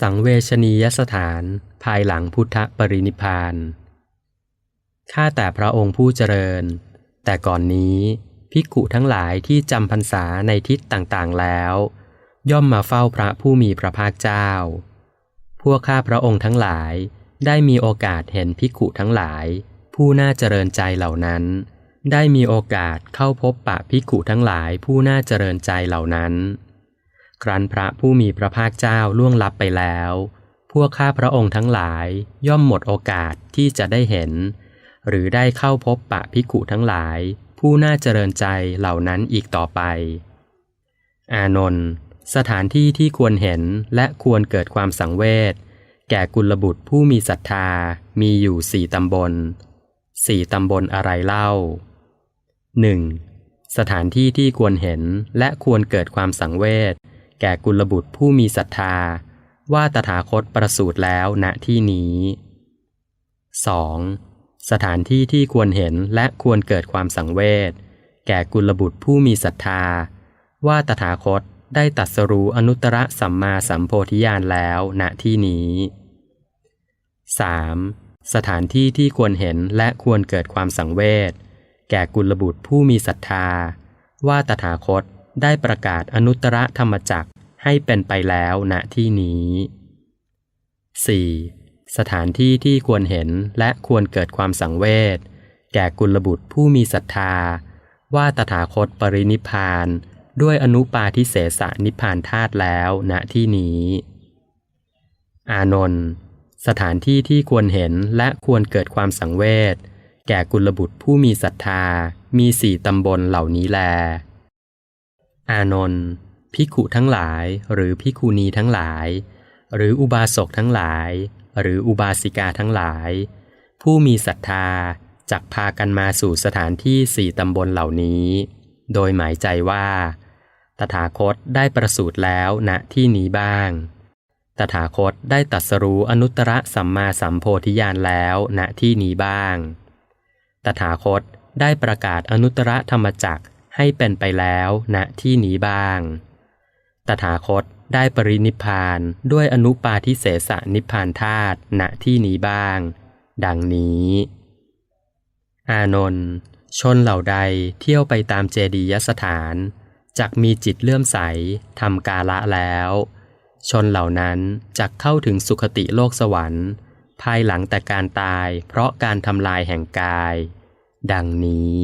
สังเวชนียสถานภายหลังพุทธปรินิพาน ข้าแต่พระองค์ผู้เจริญ แต่ก่อนนี้ภิกขุทั้งหลายที่จำพรรษาในทิศต่างๆแล้ว ย่อมมาเฝ้าพระผู้มีพระภาคเจ้า พวกข้าพระองค์ทั้งหลายได้มีโอกาสเห็นภิกขุทั้งหลาย ผู้น่าเจริญใจเหล่านั้น ได้มีโอกาสเข้าพบปะภิกขุทั้งหลายผู้น่าเจริญใจเหล่านั้น ครั้นพระผู้มีพระภาคเจ้าล่วงลับไปแล้ว พวกข้าพระองค์ทั้งหลายย่อมหมดโอกาสที่จะได้เห็น หรือได้เข้าพบปะภิกุทั้งหลาย ผู้น่าเจริญใจเหล่านั้นอีกต่อไป อานนท์สถานที่ที่ควรเห็นและควรเกิดความสังเวชแก่กุลบุตรผู้มีศรัทธามีอยู่สี่ตำบลสี่ตำบลอะไรเล่า 1. สถานที่ที่ควรเห็นและควรเกิดความสังเวช แก่กุลบุตรผู้มีศรัทธา ว่าตถาคตประสูติแล้วณที่นี้ 2. สถานที่ที่ควรเห็นและควรเกิดความสังเวชแก่กุลบุตรผู้มีศรัทธา ว่าตถาคตได้ตัดสรู้อนุตตรสัมมาสัมโพธิญาณแล้วณที่นี้ 3. สถานที่ที่ควรเห็นและควรเกิดความสังเวชแก่กุลบุตรผู้มีศรัทธา ว่าตถาคต ได้ประกาศอนุตตรธรรมจักให้เป็นไปแล้วณที่นี้ 4. สถานที่ที่ควรเห็นและควรเกิดความสังเวชแก่กุลบุตรผู้มีศรัทธา ว่าตถาคตปรินิพานด้วยอนุปาทิเสสนิพานธาตุแล้วณที่นี้ อานนท์สถานที่ที่ควรเห็นและควรเกิดความสังเวชแก่กุลบุตรผู้มีศรัทธามีสี่ตำบลเหล่านี้แล อานนท์ภิขุทั้งหลาย หรือภิกขุณีทั้งหลาย หรืออุบาสกทั้งหลาย หรืออุบาสิกาทั้งหลาย ผู้มีศรัทธาจักพากันมาสู่สถานที่สี่ตำบลเหล่านี้ โดยหมายใจว่า ตถาคตได้ประสูติแล้วณที่นี้บ้าง ตถาคตได้ตัดสรู้อนุตตรสัมมาสัมโพธิญาณแล้วณที่นี้บ้าง ตถาคตได้ประกาศอนุตตรธรรมจัก ให้เป็นไปแล้วณที่นี้บ้าง ตถาคตได้ปรินิพพานด้วยอนุปาทิเสสนิพพานธาตุณที่นี้บ้าง ดังนี้ อานนท์ชนเหล่าใดเที่ยวไปตามเจดียสถานจักมีจิตเลื่อมใสทำกาละแล้ว ชนเหล่านั้นจักเข้าถึงสุคติโลกสวรรค์ ภายหลังแต่การตายเพราะการทำลายแห่งกาย ดังนี้